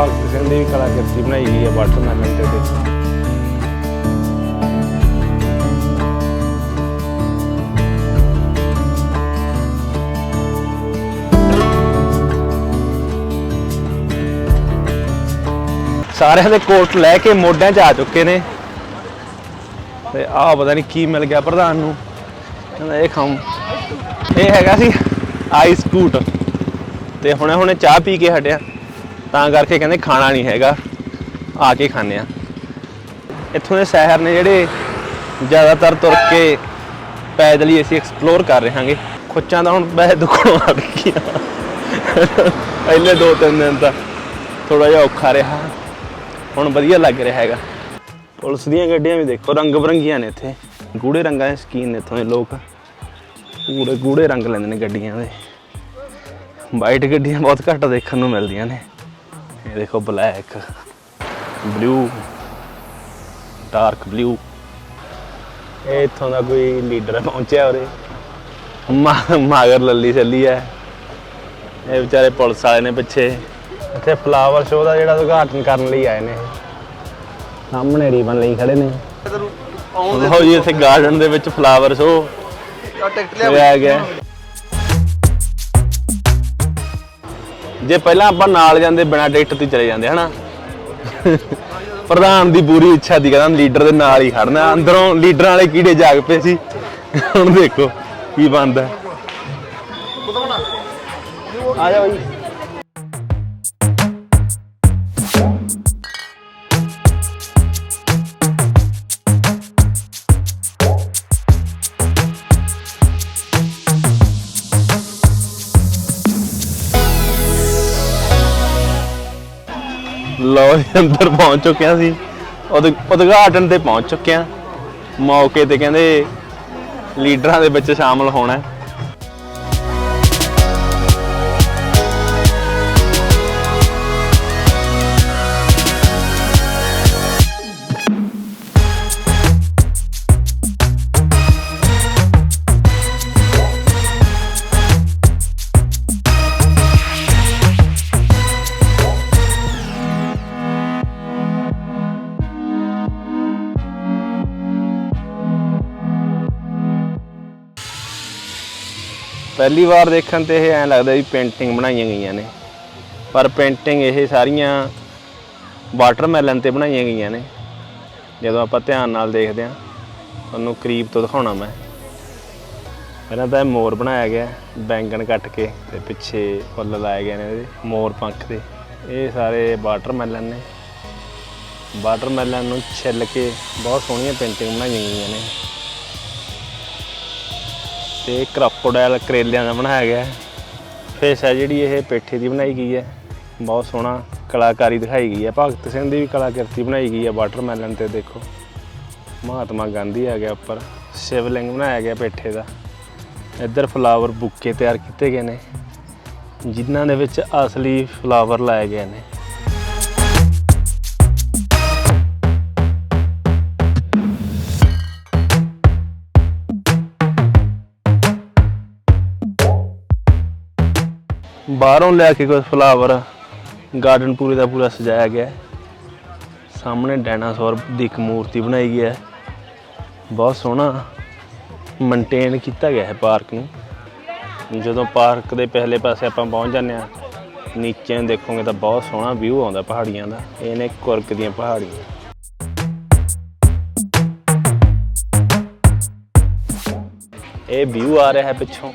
ਭਗਤ ਸਿੰਘ ਦੀ ਵੀ ਕਲਾਕ੍ਰਿਤੀ ਬਣਾਈ ਗਈ ਹੈ ਵਾਟਰਮੈਲਨ ਤੇ ਦੇਖੋ ਸਾਰਿਆਂ ਦੇ ਕੋਟ ਲੈ ਕੇ ਮੋਢਿਆਂ 'ਚ ਆ ਚੁੱਕੇ ਨੇ। ਤੇ ਆਹ ਪਤਾ ਨਹੀਂ ਕੀ ਮਿਲ ਗਿਆ ਪ੍ਰਧਾਨ ਨੂੰ। ਕਹਿੰਦਾ ਇਹ ਖਾਉਂ ਇਹ ਹੈਗਾ ਸੀ ਆਈਸ ਕੂਟ ਤੇ ਹੁਣੇ ਹੁਣੇ ਚਾਹ ਪੀ ਕੇ ਹਟਿਆ। ਤਾਂ ਕਰਕੇ ਕਹਿੰਦੇ ਖਾਣਾ ਨਹੀਂ ਹੈਗਾ। ਆ ਕੇ ਖਾਣੇ ਆ। ਇੱਥੋਂ ਦੇ ਸ਼ਹਿਰ ਨੇ ਜਿਹੜੇ ਜ਼ਿਆਦਾਤਰ ਤੁਰ ਕੇ ਪੈਦਲ ਹੀ ਅਸੀਂ ਐਕਸਪਲੋਰ ਕਰ ਰਹੇ ਹਾਂਗੇ। ਖੁੱਚਾਂ ਦਾ ਹੁਣ ਵੈਸੇ ਦੁੱਖਣੋਂ ਆ ਗਈਆਂ। ਪਹਿਲੇ ਦੋ ਤਿੰਨ ਦਿਨ ਤਾਂ ਥੋੜਾ ਜਿਹਾ ਔਖਾ ਰਿਹਾ। ਹੁਣ ਵਧੀਆ ਲੱਗ ਰਿਹਾ ਹੈਗਾ। ਪੁਲਿਸ ਦੀਆਂ ਗੱਡੀਆਂ ਵੀ ਦੇਖੋ, ਰੰਗ ਬਰੰਗੀਆਂ ਨੇ ਇੱਥੇ। ਗੂੜੇ ਰੰਗਾਂ ਦੇ ਸ਼ਕੀਨ ਨੇ ਇੱਥੋਂ ਦੇ ਲੋਕ। ਗੂੜੇ ਗੂੜੇ ਰੰਗ ਲੈਂਦੇ ਨੇ ਗੱਡੀਆਂ ਦੇ। ਵਾਈਟ ਗੱਡੀਆਂ ਬਹੁਤ ਘੱਟ ਦੇਖਣ ਨੂੰ ਮਿਲਦੀਆਂ ਨੇ। ਇਹ ਦੇਖੋ ਬਲੈਕ ਬਲੂ ਡਾਰਕ ਬਲੂ ਇੱਥੋਂ ਦਾ ਕੋਈ ਲੀਡਰ ਪਹੁੰਚਿਆ ਉਰੇ। ਮਾਗਰ ਲੱਲੀ ਚੱਲੀ ਹੈ ਇਹ ਵਿਚਾਰੇ ਪੁਲਿਸ ਵਾਲੇ ਨੇ ਪਿੱਛੇ। ਇੱਥੇ ਫਲਾਵਰ ਸ਼ੋਅ ਦਾ ਜਿਹੜਾ ਉਦਘਾਟਨ ਕਰਨ ਲਈ ਆਏ ਨੇ। ਸਾਹਮਣੇ ਰੀਬਨ ਲਈ ਖੜੇ ਨੇ। ਲਓ ਜੀ ਇੱਥੇ ਗਾਰਡਨ ਦੇ ਵਿੱਚ ਫਲਾਵਰ ਸ਼ੋਅ ਟਿਕਟ ਹੋਇਆ ਗਿਆ। ਜੇ ਪਹਿਲਾਂ ਆਪਾਂ ਨਾਲ ਜਾਂਦੇ ਬਿਨਾਂ ਟਿਕਟ ਤੇ ਚਲੇ ਜਾਂਦੇ, ਹਨਾ? ਪ੍ਰਧਾਨ ਦੀ ਪੂਰੀ ਇੱਛਾ ਦੀ ਕਹਿੰਦਾ ਲੀਡਰ ਦੇ ਨਾਲ ਹੀ ਖੜਨਾ, ਅੰਦਰੋਂ ਲੀਡਰਾਂ ਵਾਲੇ ਕੀੜੇ ਜਾਗ ਪਏ ਸੀ। ਹੁਣ ਦੇਖੋ ਕੀ ਬਣਦਾ। ਆ ਜਾ। ਬਈ ਲੋ ਅੰਦਰ ਪਹੁੰਚ ਚੁੱਕਿਆ ਸੀ ਉਦ- ਉਦਘਾਟਨ ਤੇ ਪਹੁੰਚ ਚੁੱਕਿਆ ਮੌਕੇ ਤੇ ਕਹਿੰਦੇ ਲੀਡਰਾਂ ਦੇ ਵਿੱਚ ਸ਼ਾਮਲ ਹੋਣਾ ਹੈ। ਪਹਿਲੀ ਵਾਰ ਦੇਖਣ ਤੇ ਇਹ ਐਂ ਲੱਗਦਾ ਵੀ ਪੇਂਟਿੰਗ ਬਣਾਈਆਂ ਗਈਆਂ ਨੇ। ਪਰ ਪੇਂਟਿੰਗ ਇਹ ਸਾਰੀਆਂ ਵਾਟਰਮੈਲਨ ਤੇ ਬਣਾਈਆਂ ਗਈਆਂ ਨੇ। ਜਦੋਂ ਆਪਾਂ ਧਿਆਨ ਨਾਲ ਦੇਖਦੇ ਹਾਂ, ਤੁਹਾਨੂੰ ਕਰੀਬ ਤੋਂ ਦਿਖਾਉਣਾ ਮੈਂ। ਪਹਿਲਾਂ ਤਾਂ ਇਹ ਮੋਰ ਬਣਾਇਆ ਗਿਆ, ਬੈਂਗਣ ਕੱਟ ਕੇ ਤੇ ਪਿੱਛੇ ਫੁੱਲ ਲਾਏ ਗਏ ਨੇ ਇਹਦੇ, ਮੋਰ ਪੰਖ ਦੇ। ਇਹ ਸਾਰੇ ਵਾਟਰਮੈਲਨ ਨੇ। ਵਾਟਰਮੈਲਨ ਨੂੰ ਛਿੱਲ ਕੇ ਬਹੁਤ ਸੋਹਣੀਆਂ ਪੇਂਟਿੰਗ ਬਣਾਈਆਂ ਗਈਆਂ ਨੇ। ਤੇ ਕ੍ਰੋਕੋਡਾਈਲ ਕਰੇਲਿਆਂ ਦਾ ਬਣਾਇਆ ਗਿਆ ਹੈ। ਫਿਸ਼ ਹੈ ਜਿਹੜੀ ਇਹ ਪੇਠੇ ਦੀ ਬਣਾਈ ਗਈ ਹੈ। ਬਹੁਤ ਸੋਹਣਾ ਕਲਾਕਾਰੀ ਦਿਖਾਈ ਗਈ ਹੈ। ਭਗਤ ਸਿੰਘ ਦੀ ਵੀ ਕਲਾਕ੍ਰਿਤੀ ਬਣਾਈ ਗਈ ਹੈ ਵਾਟਰਮੈਲਨ ਤੇ, ਦੇਖੋ। ਮਹਾਤਮਾ ਗਾਂਧੀ ਆ ਗਿਆ ਉੱਪਰ। ਸ਼ਿਵਲਿੰਗ ਬਣਾਇਆ ਗਿਆ ਪੇਠੇ ਦਾ। ਇੱਧਰ ਫਲਾਵਰ ਬੁੱਕੇ ਤਿਆਰ ਕੀਤੇ ਗਏ ਨੇ, ਜਿਨ੍ਹਾਂ ਦੇ ਵਿੱਚ ਅਸਲੀ ਫਲਾਵਰ ਲਾਏ ਗਏ ਨੇ। ਬਾਹਰੋਂ ਲੈ ਕੇ ਕੁਝ ਫਲਾਵਰ ਗਾਰਡਨ ਪੂਰੇ ਦਾ ਪੂਰਾ ਸਜਾਇਆ ਗਿਆ ਹੈ। ਸਾਹਮਣੇ ਡਾਇਨਾਸੌਰ ਦੀ ਇੱਕ ਮੂਰਤੀ ਬਣਾਈ ਗਈ ਹੈ। ਬਹੁਤ ਸੋਹਣਾ ਮੇਨਟੇਨ ਕੀਤਾ ਗਿਆ ਹੈ ਪਾਰਕ ਨੂੰ। ਜਦੋਂ ਪਾਰਕ ਦੇ ਪਹਿਲੇ ਪਾਸੇ ਆਪਾਂ ਪਹੁੰਚ ਜਾਂਦੇ ਆ ਨੀਚੇ ਨੂੰ ਦੇਖੋਗੇ ਤਾਂ ਬਹੁਤ ਸੋਹਣਾ ਵਿਊ ਆਉਂਦਾ ਪਹਾੜੀਆਂ ਦਾ। ਇਹ ਨੇ ਕੁਰਕ ਦੀਆਂ ਪਹਾੜੀਆਂ। ਇਹ ਵਿਊ ਆ ਰਿਹਾ ਹੈ ਪਿੱਛੋਂ।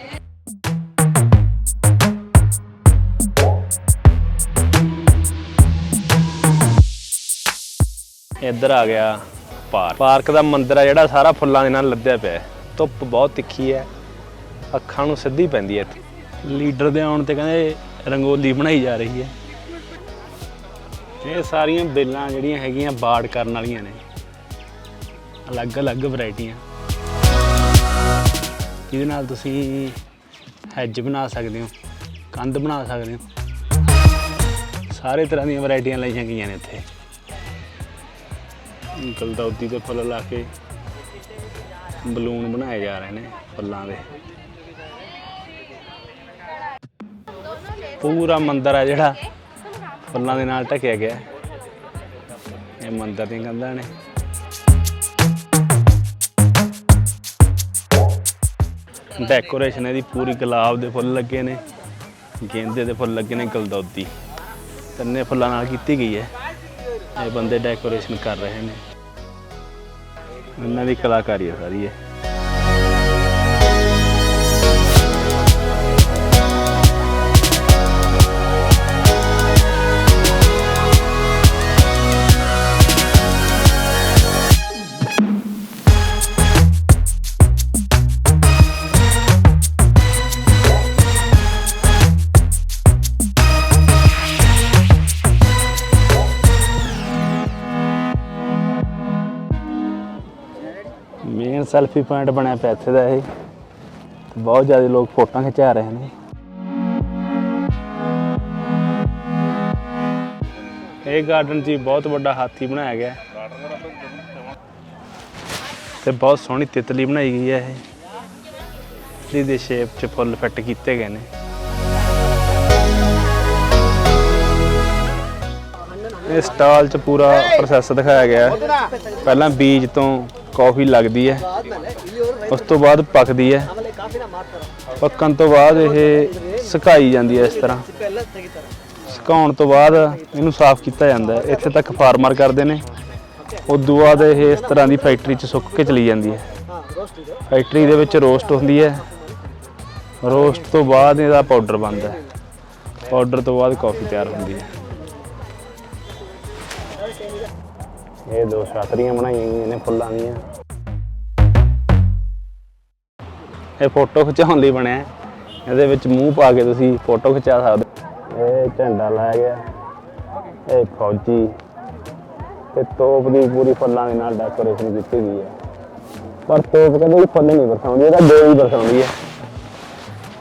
ਇੱਧਰ ਆ ਗਿਆ ਪਾਰਕ। ਪਾਰਕ ਦਾ ਮੰਦਿਰ ਆ ਜਿਹੜਾ ਸਾਰਾ ਫੁੱਲਾਂ ਦੇ ਨਾਲ ਲੱਦਿਆ ਪਿਆ ਧੁੱਪ ਬਹੁਤ ਤਿੱਖੀ ਹੈ। ਅੱਖਾਂ ਨੂੰ ਸਿੱਧੀ ਪੈਂਦੀ ਹੈ ਇੱਥੇ। ਲੀਡਰ ਦੇ ਆਉਣ ਤੇ ਕਹਿੰਦੇ ਰੰਗੋਲੀ ਬਣਾਈ ਜਾ ਰਹੀ ਹੈ। ਇਹ ਸਾਰੀਆਂ ਬੇਲਾਂ ਜਿਹੜੀਆਂ ਹੈਗੀਆਂ ਬਾੜ ਕਰਨ ਵਾਲੀਆਂ ਨੇ। ਅਲੱਗ-ਅਲੱਗ ਵੈਰਾਈਟੀਆਂ। ਜਿਹਦੇ ਨਾਲ ਤੁਸੀਂ ਹੈਜ ਬਣਾ ਸਕਦੇ ਹੋ, ਕੰਧ ਬਣਾ ਸਕਦੇ ਹੋ। ਸਾਰੇ ਤਰ੍ਹਾਂ ਦੀਆਂ ਵੈਰਾਈਟੀਆਂ ਲਈਆਂ ਗਈਆਂ ਨੇ ਇੱਥੇ। ਗਲਦੌਦੀ ਦੇ ਫੁੱਲ ਲਾ ਕੇ ਬਲੂਨ ਬਣਾਏ ਜਾ ਰਹੇ ਨੇ ਫੁੱਲਾਂ ਦੇ। ਪੂਰਾ ਮੰਦਿਰ ਆ ਜਿਹੜਾ ਫੁੱਲਾਂ ਦੇ ਨਾਲ ਢਕਿਆ ਗਿਆ ਇਹ ਮੰਦਿਰ ਦੀਆਂ ਕੰਧਾਂ ਨੇ। ਡੈਕੋਰੇਸ਼ਨ ਇਹਦੀ ਪੂਰੀ ਗੁਲਾਬ ਦੇ ਫੁੱਲ ਲੱਗੇ ਨੇ, ਗੇਂਦੇ ਦੇ ਫੁੱਲ ਲੱਗੇ ਨੇ ਗਲਦੌਦੀ ਤਿੰਨੇ ਫੁੱਲਾਂ ਨਾਲ ਕੀਤੀ ਗਈ ਹੈ। ਇਹ ਬੰਦੇ ਡੈਕੋਰੇਸ਼ਨ ਕਰ ਰਹੇ ਨੇ। ਇਹਨਾਂ ਦੀ ਕਲਾਕਾਰੀ ਹੈ ਸਾਰੀ ਇਹ। ਸੈਲਫੀ ਪੁਆਇੰਟ ਬਣਿਆ ਪਿਆ ਇੱਥੇ ਦਾ ਇਹ। ਬਹੁਤ ਜ਼ਿਆਦਾ ਲੋਕ ਫੋਟੋਆਂ ਖਿਚਾ ਰਹੇ ਨੇ। ਇਹ ਗਾਰਡਨ 'ਚ ਬਹੁਤ ਵੱਡਾ ਹਾਥੀ ਬਣਾਇਆ ਗਿਆ। ਤੇ ਬਹੁਤ ਸੋਹਣੀ ਤਿਤਲੀ ਬਣਾਈ ਗਈ ਹੈ ਇਹ। ਇਹਦੀ ਸ਼ੇਪ 'ਚ ਫੁੱਲ ਫਿੱਟ ਕੀਤੇ ਗਏ ਨੇ। ਇਸ ਸਟਾਲ 'ਚ ਪੂਰਾ ਪ੍ਰੋਸੈਸ ਦਿਖਾਇਆ ਗਿਆ। ਪਹਿਲਾਂ ਬੀਜ ਤੋਂ ਕਾਫੀ ਲੱਗਦੀ ਹੈ। ਉਸ ਤੋਂ ਬਾਅਦ ਪੱਕਦੀ ਹੈ। ਪੱਕਣ ਤੋਂ ਬਾਅਦ ਇਹ ਸੁਕਾਈ ਜਾਂਦੀ ਹੈ ਇਸ ਤਰ੍ਹਾਂ। ਸੁਕਾਉਣ ਤੋਂ ਬਾਅਦ ਇਹਨੂੰ ਸਾਫ਼ ਕੀਤਾ ਜਾਂਦਾ ਹੈ। ਇੱਥੇ ਤੱਕ ਫਾਰਮਰ ਕਰਦੇ ਨੇ। ਉਦੋਂ ਬਾਅਦ ਇਹ ਇਸ ਤਰ੍ਹਾਂ ਦੀ ਫੈਕਟਰੀ 'ਚ ਸੁੱਕ ਕੇ ਚਲੀ ਜਾਂਦੀ ਹੈ। ਫੈਕਟਰੀ ਦੇ ਵਿੱਚ ਰੋਸਟ ਹੁੰਦੀ ਹੈ। ਰੋਸਟ ਤੋਂ ਬਾਅਦ ਇਹਦਾ ਪਾਊਡਰ ਬਣਦਾ ਹੈ। ਪਾਊਡਰ ਤੋਂ ਬਾਅਦ ਕਾਫੀ ਤਿਆਰ ਹੁੰਦੀ ਹੈ। ਇਹ ਦੋ ਛਾਤਰੀਆਂ ਬਣਾਈਆਂ ਗਈਆਂ ਨੇ ਫੁੱਲਾਂ ਦੀਆਂ। ਇਹ ਫੋਟੋ ਖਿਚਾਉਣ ਲਈ ਬਣਿਆ। ਇਹਦੇ ਵਿੱਚ ਮੂੰਹ ਪਾ ਕੇ ਤੁਸੀਂ ਫੋਟੋ ਖਿਚਾ ਸਕਦੇ ਇਹ ਝੰਡਾ ਲਾਇਆ ਗਿਆ। ਇਹ ਫੌਜੀ। ਤੇ ਤੋਪ ਦੀ ਪੂਰੀ ਫੁੱਲਾਂ ਦੇ ਨਾਲ ਡੈਕੋਰੇਸ਼ਨ ਕੀਤੀ ਗਈ ਹੈ। ਪਰ ਤੋਪ ਕਹਿੰਦੇ ਵੀ ਫੁੱਲ ਨਹੀਂ ਵਰਸਾਉਂਦੀ, ਇਹਦਾ ਦੋ ਹੀ ਵਰਸਾਉਂਦੀ ਹੈ।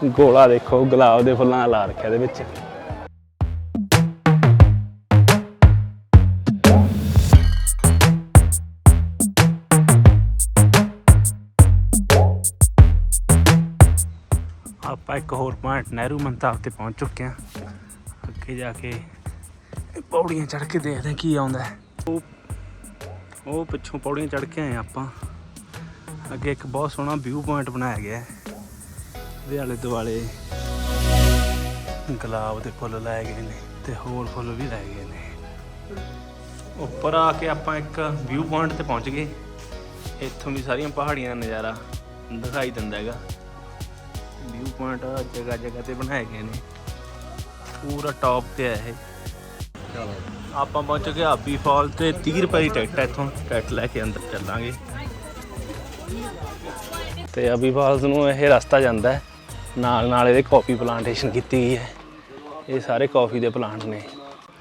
ਗੋਲਾ ਦੇਖੋ, ਗੁਲਾਬ ਦੇ ਫੁੱਲਾਂ ਨਾਲ ਲਾ ਰੱਖਿਆ ਇਹਦੇ ਵਿੱਚ। ਆਪਾਂ ਇੱਕ ਹੋਰ ਪੁਆਇੰਟ, ਨਹਿਰੂ ਮੰਤਾਵ ਤੇ ਪਹੁੰਚ ਚੁੱਕੇ ਹਾਂ। ਅੱਗੇ ਜਾ ਕੇ ਪੌੜੀਆਂ ਚੜ੍ਹ ਕੇ ਦੇਖਦੇ ਹਾਂ ਕੀ ਆਉਂਦਾ ਉਹ ਉਹ ਪਿੱਛੋਂ ਪੌੜੀਆਂ ਚੜ੍ਹ ਕੇ ਆਏ ਆਪਾਂ। ਅੱਗੇ ਇੱਕ ਬਹੁਤ ਸੋਹਣਾ ਵਿਊ ਪੁਆਇੰਟ ਬਣਾਇਆ ਗਿਆ ਹੈ। ਇਹਦੇ ਆਲੇ ਦੁਆਲੇ ਗੁਲਾਬ ਦੇ ਫੁੱਲ ਲਾਏ ਗਏ ਨੇ ਤੇ ਹੋਰ ਫੁੱਲ ਵੀ ਲਾਏ ਗਏ ਨੇ। ਉੱਪਰ ਆ ਕੇ ਆਪਾਂ ਇੱਕ ਵਿਊ ਪੁਆਇੰਟ ਤੇ ਪਹੁੰਚ ਗਏ। ਇੱਥੋਂ ਵੀ ਸਾਰੀਆਂ ਪਹਾੜੀਆਂ ਦਾ ਨਜ਼ਾਰਾ ਦਿਖਾਈ ਦਿੰਦਾ ਹੈਗਾ। ਵਿਊ ਪੁਆਇੰਟ ਜਗ੍ਹਾ ਜਗ੍ਹਾ ਤੇ ਬਣਾਏ ਗਏ ਨੇ। ਪੂਰਾ ਟੌਪ ਤੇ ਹੈ ਇਹ। ਆਪਾਂ ਪਹੁੰਚ ਗਏ ਹਾਬੀ ਫਾਲ ਤੇ 30 ਰੁਪਏ ਦੀ ਟਿਕਟ ਹੈ ਇੱਥੋਂ। ਟਿਕਟ ਲੈ ਕੇ ਅੰਦਰ ਚੱਲਾਂਗੇ। ਤੇ ਅਬੀ ਫਾਲਸ ਨੂੰ ਇਹ ਰਸਤਾ ਜਾਂਦਾ ਹੈ। ਨਾਲ ਨਾਲ ਇਹਦੇ ਕਾਫੀ ਪਲਾਂਟੇਸ਼ਨ ਕੀਤੀ ਗਈ ਹੈ। ਇਹ ਸਾਰੇ ਕਾਫੀ ਦੇ ਪਲਾਂਟ ਨੇ।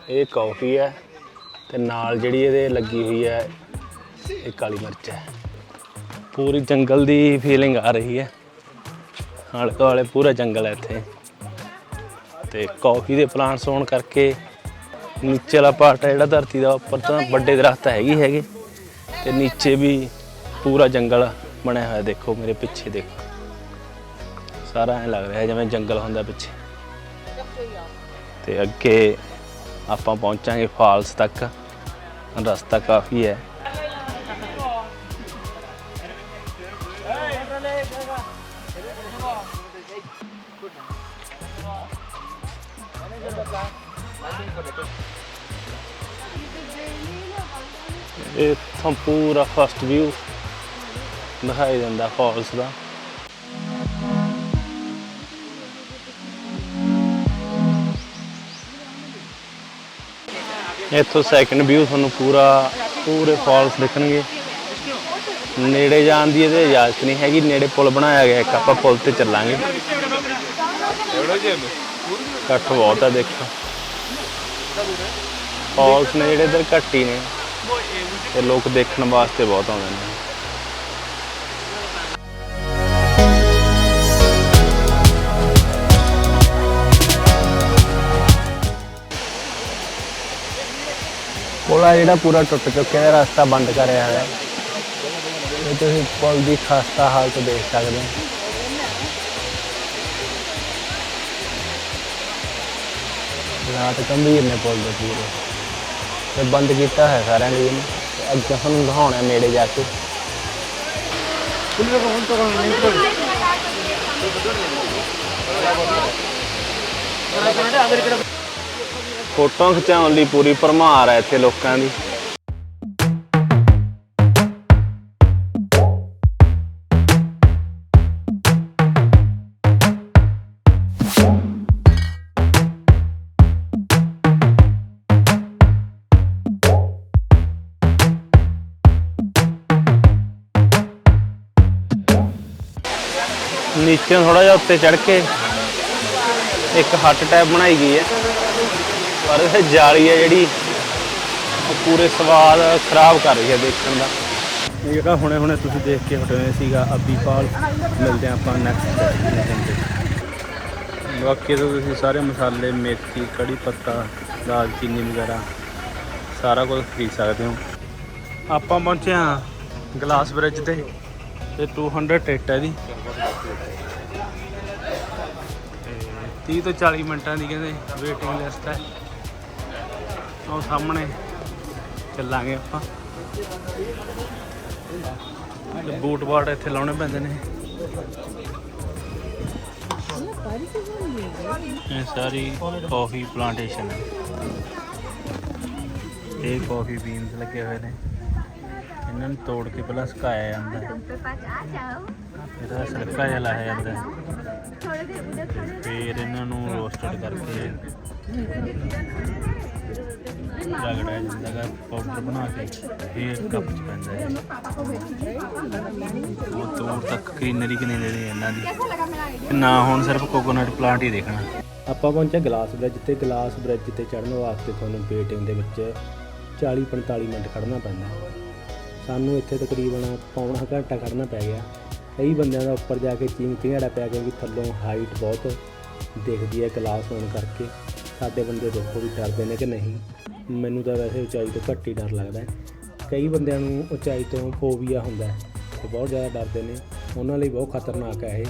ਇਹ ਕਾਫੀ ਹੈ ਤੇ ਨਾਲ ਜਿਹੜੀ ਇਹਦੇ ਲੱਗੀ ਹੋਈ ਹੈ ਇਹ ਕਾਲੀ ਮਿਰਚ ਹੈ। ਪੂਰੀ ਜੰਗਲ ਦੀ ਫੀਲਿੰਗ ਆ ਰਹੀ ਹੈ। ਆਲੇ ਦੁਆਲੇ ਪੂਰਾ ਜੰਗਲ ਹੈ ਇੱਥੇ। ਤੇ ਕਾਫੀ ਦੇ ਪਲਾਂਟਸ ਹੋਣ ਕਰਕੇ ਨੀਚੇ ਵਾਲਾ ਪਾਰਟ ਹੈ ਜਿਹੜਾ ਧਰਤੀ ਦਾ, ਉੱਪਰ ਤਾਂ ਵੱਡੇ ਦਰਖਤ ਹੈਗੇ ਹੀ ਹੈਗੇ। ਤੇ ਨੀਚੇ ਵੀ ਪੂਰਾ ਜੰਗਲ ਬਣਿਆ ਹੋਇਆ ਦੇਖੋ, ਮੇਰੇ ਪਿੱਛੇ ਦੇਖੋ। ਸਾਰਾ ਐ ਲੱਗ ਰਿਹਾ ਜਿਵੇਂ ਜੰਗਲ ਹੁੰਦਾ ਪਿੱਛੇ। ਤੇ ਅੱਗੇ ਆਪਾਂ ਪਹੁੰਚਾਂਗੇ ਫਾਲਸ ਤੱਕ। ਰਸਤਾ ਕਾਫੀ ਹੈ। ਇਹ ਇੱਥੋਂ ਪੂਰਾ ਫਸਟ ਵਿਊ ਦਿਖਾਈ ਦਿੰਦਾ ਫਾਲਸ ਦਾ। ਇੱਥੋਂ ਸੈਕੰਡ ਵਿਊ ਤੁਹਾਨੂੰ ਪੂਰਾ ਪੂਰੇ ਫਾਲਸ ਦੇਖਣਗੇ। ਨੇੜੇ ਜਾਣ ਦੀ ਇਹਦੇ ਇਜਾਜ਼ਤ ਨਹੀਂ ਹੈਗੀ, ਨੇੜੇ ਪੁਲ ਬਣਾਇਆ ਗਿਆ, ਇੱਕ ਆਪਾਂ ਪੁਲ ਤੇ ਚੱਲਾਂਗੇ। ਇਕੱਠ ਬਹੁਤ ਆ, ਦੇਖੋ। ਫਾਲਸ ਨੇ ਜਿਹੜੇ ਇਧਰ ਘੱਟ ਨੇ ਤੇ ਲੋਕ ਦੇਖਣ ਵਾਸਤੇ ਬਹੁਤ ਆਉਂਦੇ ਨੇ। ਪੁਲ ਆ ਜਿਹੜਾ ਪੂਰਾ ਟੁੱਟ ਚੁੱਕਿਆ ਹੈ ਰਸਤਾ ਬੰਦ ਕਰਿਆ ਹੋਇਆ। ਹੈ ਇਹ ਤੁਸੀਂ ਪੁਲ ਦੀ ਖਸਤਾ ਹਾਲਤ ਦੇਖ ਸਕਦੇ ਹੋ ਹਾਲਾਤ ਗੰਭੀਰ ਨੇ ਪੁੱਲ ਦੇ ਪੂਰੇ ਤੇ ਬੰਦ ਕੀਤਾ ਹੈ ਸਾਰਿਆਂ ਲਈ ਇਹਨੂੰ ਤੇ ਅੱਗੇ ਤੁਹਾਨੂੰ ਦਿਖਾਉਣਾ ਨੇੜੇ ਜਾ ਕੇ ਫੋਟੋਆਂ ਖਿਚਾਉਣ ਲਈ ਪੂਰੀ ਭਰਮਾਰ ਹੈ ਇੱਥੇ ਲੋਕਾਂ ਦੀ ਥੋੜਾ ਜਿਹਾ ਉੱਤੇ ਚੜ ਕੇ ਇੱਕ ਹੱਟ ਟੈਪ ਬਣਾਈ ਗਈ ਹੈ। ਪਰ ਇਹ ਜਾਲੀ ਹੈ ਜਿਹੜੀ, ਉਹ ਪੂਰੇ ਸਵਾਦ ਖਰਾਬ ਕਰ ਰਹੀ ਹੈ ਦੇਖਣ ਦਾ। ਇਹ ਜਿਹੜਾ ਹੁਣੇ ਹੁਣੇ ਤੁਸੀਂ ਦੇਖ ਕੇ ਹਟੇ ਸੀਗਾ ਅਬੀਪਾਲ ਮਿਲਦੇ ਹਾਂ ਆਪਾਂ ਨੈਕਸਟ ਬਾਕੀ ਤਾਂ ਤੁਸੀਂ ਸਾਰੇ ਮਸਾਲੇ, ਮੇਥੀ, ਕੜੀ ਪੱਤਾ ਦਾਲਚੀਨੀ ਵਗੈਰਾ, ਸਾਰਾ ਕੁਝ ਖਰੀਦ ਸਕਦੇ ਹੋ। ਆਪਾਂ ਪਹੁੰਚੇ ਹਾਂ ਗਲਾਸ ਬ੍ਰਿਜ ਤੇ ਤੇ 200 ਟਿਕਟ ਹੈ ਦੀ 30 ਤੋਂ 40 ਮਿੰਟਾਂ ਦੀ ਕਹਿੰਦੇ ਵੇਟਿੰਗ ਲਿਸਟ ਹੈ। ਉਹ ਸਾਹਮਣੇ ਚੱਲਾਂਗੇ ਆਪਾਂ। ਬੂਟ ਬਾਟ ਇੱਥੇ ਲਾਉਣੇ ਪੈਂਦੇ ਨੇ। ਇਹ ਸਾਰੀ ਕਾਫੀ ਪਲਾਂਟੇਸ਼ਨ ਹੈ। ਇਹ ਕਾਫੀ ਬੀਨਸ ਲੱਗੇ ਹੋਏ ਨੇ। ਇਹਨਾਂ ਨੂੰ ਤੋੜ ਕੇ ਪਹਿਲਾਂ ਸੁਕਾਇਆ ਜਾਂਦਾ ਹੈ। ਫਿਰ ਇਹ ਸੜਕਾ ਜਿਹਾ ਲਾਇਆ ਜਾਂਦਾ ਫਿਰ ਇਹਨਾਂ ਨੂੰ ਰੋਸਟਡ ਕਰਕੇ ਰਗੜਿਆ ਜਾਂਦਾ ਹੈ ਪਾਊਡਰ ਬਣਾ ਕੇ ਫਿਰ ਕੱਪ ਚ ਪੈਂਦਾ ਹੈ। ਉਹ ਦੂਰ ਤੱਕ ਗ੍ਰੀਨਰੀ ਕਿਨੇ ਦੇ ਇਹਨਾਂ ਦੀ। ਨਾ ਹੁਣ ਸਿਰਫ ਕੋਕੋਨਟ ਪਲਾਂਟ ਹੀ ਦੇਖਣਾ। ਆਪਾਂ ਪਹੁੰਚੇ ਗਲਾਸ ਬ੍ਰਿਜ ਤੇ। ਗਲਾਸ ਬ੍ਰਿਜ ਤੇ ਚੜਨ ਵਾਸਤੇ ਤੁਹਾਨੂੰ ਪੇਟਿੰਗ ਦੇ ਵਿੱਚ 40 45 ਮਿੰਟ ਖੜਨਾ ਪੈਂਦਾ। ਸਾਨੂੰ ਇੱਥੇ ਤਕਰੀਬਨ ਪੌਣਾ ਘੰਟਾ ਖੜਨਾ ਪੈ ਗਿਆ। ਕਈ ਬੰਦਿਆਂ ਦਾ ਉੱਪਰ ਜਾ ਕੇ ਚੀਂ ਪੈ ਗਿਆ ਕਿਉਂਕਿ ਥੱਲੋਂ ਹਾਈਟ ਬਹੁਤ ਦਿਖਦੀ ਹੈ ਗਲਾਸ ਹੋਣ ਕਰਕੇ। ਸਾਡੇ ਬੰਦੇ ਦੇਖੋ ਵੀ ਡਰਦੇ ਨੇ ਕਿ ਨਹੀਂ। ਮੈਨੂੰ ਤਾਂ ਵੈਸੇ ਉਚਾਈ ਤੋਂ ਘੱਟ ਹੀ ਡਰ ਲੱਗਦਾ ਕਈ ਬੰਦਿਆਂ ਨੂੰ ਉਚਾਈ ਤੋਂ ਫੋਬੀਆ ਹੁੰਦਾ ਹੈ ਤੇ ਬਹੁਤ ਜ਼ਿਆਦਾ ਡਰਦੇ ਨੇ। ਉਹਨਾਂ ਲਈ ਬਹੁਤ ਖਤਰਨਾਕ ਹੈ ਇਹ।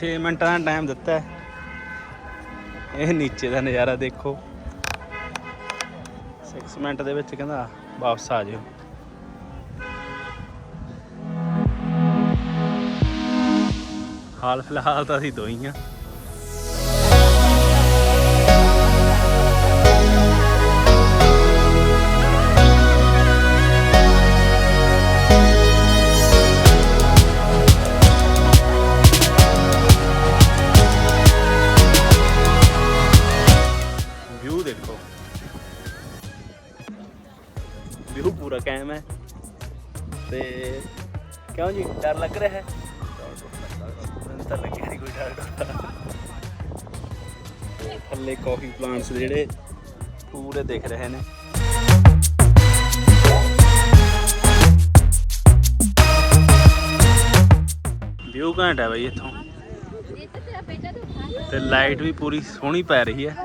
ਛੇ ਮਿੰਟਾਂ ਦਾ ਟਾਈਮ ਦਿੱਤਾ ਹੈ। ਇਹ ਨੀਚੇ ਦਾ ਨਜ਼ਾਰਾ ਦੇਖੋ। 6 ਮਿੰਟ ਦੇ ਵਿੱਚ ਕਹਿੰਦਾ, ਵਾਪਸ ਆ ਜਿਓ। ਹਾਲ ਫਿਲਹਾਲ ਤਾਂ ਅਸੀਂ ਦੋ ਹੀ ਆ ਕਿਉਂ ਜੀ? ਡਰ ਲੱਗ ਰਿਹਾ ਹੈ? ਮੈਨੂੰ ਤਾਂ ਲੱਗਿਆ ਨਹੀਂ ਕੋਈ ਡਰ। ਡਰ। ਥੱਲੇ ਕਾਫੀ ਪਲਾਂਟਸ ਜਿਹੜੇ ਪੂਰੇ ਦਿਖ ਰਹੇ ਨੇ। ਵਿਊ ਘੈਂਟ ਹੈ ਬਈ ਇੱਥੋਂ। ਤੇ ਲਾਈਟ ਵੀ ਪੂਰੀ ਸੋਹਣੀ ਪੈ ਰਹੀ ਹੈ।